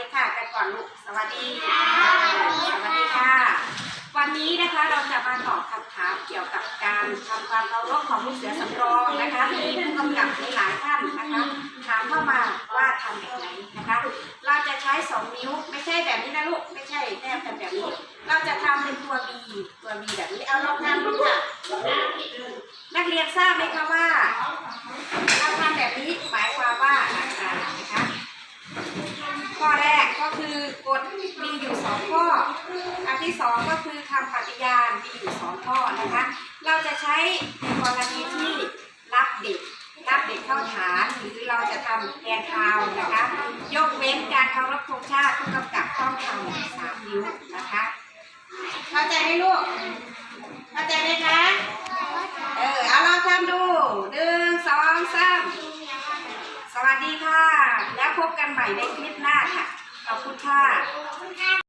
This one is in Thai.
ดีค่ะกันก่อนลูกสวัสดีค่ะสวัสดีค่ะ วันนี้นะคะเราจะมาตอบคำถามเกี่ยวกับการทำความเคารพของลูกเสือสำรองนะคะมีผู้กำกับหลายๆท่านนะคะถามเข้ามาว่าทำแบบไหนนะคะ เราจะใช้สองนิ้วไม่ใช่แบบนี้นะลูกไม่ใช่แนบกันแบบนี้ เราจะทำเป็นตัว B ตัว B แบบนี้เอาลองทำดูค่ะนักเรียนทราบไหมคะว่าเราทำแบบนี้หมายความว่าอะไรนะคะ ข้อแรกก็คือกฎ มีอยู่สองข้อ อันที่สองก็คือคำปฏิญาณมีอยู่สองข้อนะคะ เราจะใช้กรณีที่รับเด็กรับเด็กเข้าฐานหรือเราจะทำแทนคาวนะคะ ยกเว้นการเคารพธงชาติผู้กำกับต้องทำสามนิ้วนะคะ เข้าใจไหมลูก เข้าใจไหมคะ เออเอาลองทำดูหนึ่งสองสามสวัสดีค่ะ แล้วพบกันใหม่ในคลิปหน้าค่ะ ค่ะขอบคุณค่ะ